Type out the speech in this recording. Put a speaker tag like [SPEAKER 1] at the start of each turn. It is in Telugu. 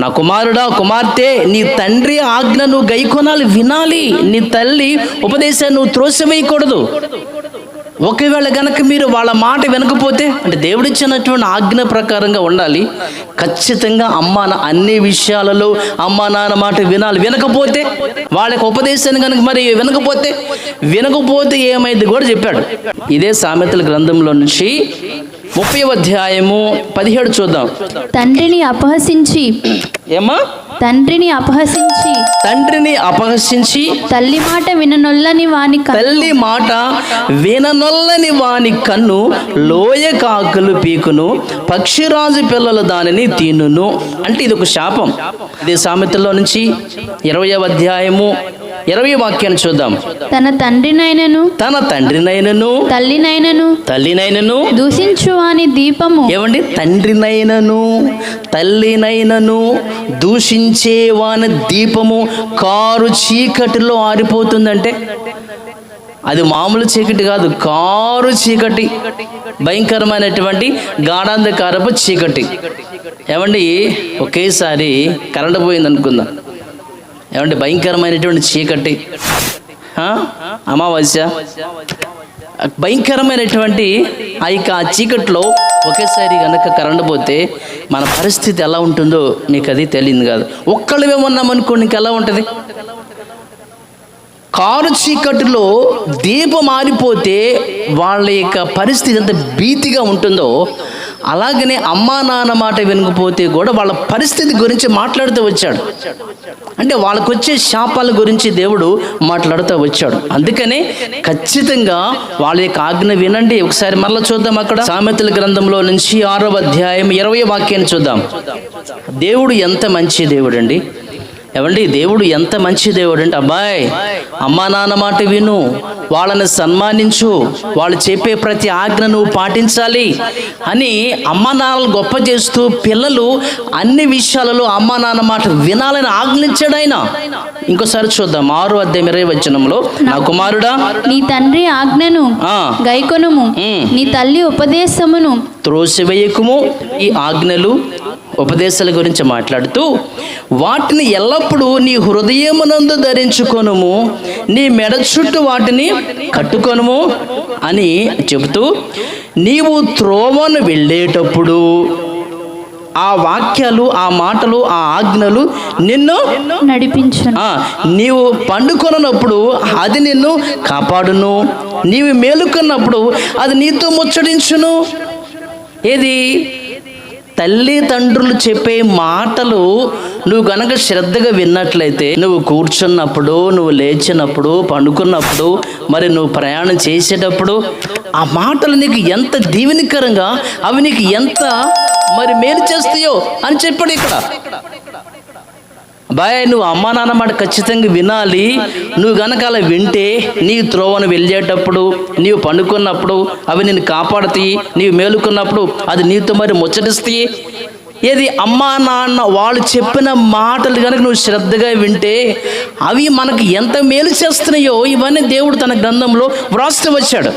[SPEAKER 1] నా కుమారుడా కుమార్తె నీ తండ్రి ఆజ్ఞ నువ్వు గైకొనాలి వినాలి. నీ తల్లి ఉపదేశాన్ని నువ్వు త్రోసివేయకూడదు. ఒకవేళ గనక మీరు వాళ్ళ మాట వినకపోతే అంటే దేవుడిచ్చినటువంటి ఆజ్ఞ ప్రకారంగా ఉండాలి. ఖచ్చితంగా అమ్మ అన్ని విషయాలలో అమ్మ నాన్న మాట వినాలి. వినకపోతే వాళ్ళకి ఉపదేశాన్ని కనుక మరి వినకపోతే వినకపోతే ఏమైంది కూడా చెప్పాడు. ఇదే సామెతల గ్రంథంలో నుంచి ముప్పై అధ్యాయము పదిహేడు చూద్దాం.
[SPEAKER 2] తండ్రిని అపహసించి.
[SPEAKER 1] ఏమ్మా?
[SPEAKER 2] తండ్రిని అపహసించి.
[SPEAKER 1] తండ్రిని అపహసించి.
[SPEAKER 2] తల్లి మాట విననొల్లని వాని
[SPEAKER 1] తల్లి మాట విననొల్లని వాని కన్ను లోయ కాకులు పీకును పక్షిరాజు పిల్లలు దానిని తినును. అంటే ఇది ఒక శాపం. ఇది సామెతల్లో నుంచి ఇరవై అధ్యాయము ఇరవై వాక్యాన్ని చూద్దాం.
[SPEAKER 2] తన తండ్రినైనను
[SPEAKER 1] తన తండ్రినైనను
[SPEAKER 2] తల్లినైనను
[SPEAKER 1] తల్లినైనను
[SPEAKER 2] దూషించు వాని దీపము.
[SPEAKER 1] ఏమండి? తండ్రినైనను తల్లినైనను దూషించే వాని దీపము కారు చీకటిలో ఆరిపోతుందంటే అది మామూలు చీకటి కాదు కారు చీకటి. భయంకరమైనటువంటి గాఢాంధకారపు చీకటి. ఏమండి? ఒకేసారి కరెంట్ పోయింది అనుకుందాం ఏమంటే భయంకరమైనటువంటి చీకటి. అమావాస్య. భయంకరమైనటువంటి ఆ యొక్క ఆ చీకట్లో ఒకేసారి కనుక కరెంట్ పోతే మన పరిస్థితి ఎలా ఉంటుందో మీకు అది తెలియదు కాదు. ఒక్కళ్ళమే ఉన్నామనుకో నీకు ఎలా ఉంటుంది? కారు చీకటిలో దీపం మారిపోతే వాళ్ళ యొక్క పరిస్థితి ఎంత భీతిగా ఉంటుందో అలాగనే అమ్మా నాన్న మాట వినకపోతే కూడా వాళ్ళ పరిస్థితి గురించి మాట్లాడుతూ వచ్చాడు. అంటే వాళ్ళకు వచ్చే శాపాల గురించి దేవుడు మాట్లాడుతూ వచ్చాడు. అందుకనే ఖచ్చితంగా వాళ్ళ యొక్క ఆజ్ఞ వినండి. ఒకసారి మరలా చూద్దాం అక్కడ. సామెతల గ్రంథంలో నుంచి ఆరవ అధ్యాయం ఇరవై వాక్యాన్ని చూద్దాం. దేవుడు ఎంత మంచి దేవుడు అండి ఏమండి దేవుడు ఎంత మంచి దేవుడు అంటే అబ్బాయి అమ్మా నాన్న మాట విను. వాళ్ళని సన్మానించు. వాళ్ళు చెప్పే ప్రతి ఆజ్ఞ నువ్వు పాటించాలి అని అమ్మా నాన్నలు గొప్ప చేస్తూ పిల్లలు అన్ని విషయాలలో అమ్మా నాన్న మాట వినాలని ఆజ్ఞించాడు ఆయన. ఇంకోసారి చూద్దాం. ఆరు అధ్యాయం ఇరవై వచనంలో నా కుమారుడా
[SPEAKER 2] నీ తండ్రి ఆజ్ఞను గైకొనుము. నీ తల్లి ఉపదేశమును
[SPEAKER 1] త్రోసివేయకుము. ఈ ఆజ్ఞలు ఉపదేశాల గురించి మాట్లాడుతూ వాటిని ఎల్లప్పుడూ నీ హృదయమునందు ధరించుకొనుము నీ మెడ చుట్టూ వాటిని కట్టుకొనుము అని చెబుతూ నీవు త్రోవను వెళ్ళేటప్పుడు ఆ వాక్యాలు ఆ మాటలు ఆ ఆజ్ఞలు నిన్ను
[SPEAKER 2] నడిపించును.
[SPEAKER 1] ఆ, నీవు పండుకొనప్పుడు అది నిన్ను కాపాడును. నీవు మేలుకున్నప్పుడు అది నీతో ముచ్చడించును ఏది? తల్లిదండ్రులు చెప్పే మాటలు నువ్వు గనక శ్రద్ధగా విన్నట్లయితే నువ్వు కూర్చున్నప్పుడు నువ్వు లేచినప్పుడు పండుకున్నప్పుడు మరి నువ్వు ప్రయాణం చేసేటప్పుడు ఆ మాటలు నీకు ఎంత దీవెనికరంగా అవి నీకు ఎంత మరి మేలు చేస్తాయో అని చెప్పాడు ఇక్కడ. బాయ్ నువ్వు అమ్మా నాన్న మాట ఖచ్చితంగా వినాలి. నువ్వు గనక అలా వింటే నీ త్రోవను వెళ్ళేటప్పుడు నీవు పండుకున్నప్పుడు అవి నేను కాపాడుతాయి నీవు మేలుకున్నప్పుడు అది నీతో మరి ముచ్చటిస్తాయి. ఏది అమ్మా నాన్న వాళ్ళు చెప్పిన మాటలు కనుక నువ్వు శ్రద్ధగా వింటే అవి మనకు ఎంత మేలు చేస్తున్నాయో ఇవన్నీ దేవుడు తన గ్రంథంలో వ్రాస్తూ వచ్చాడు.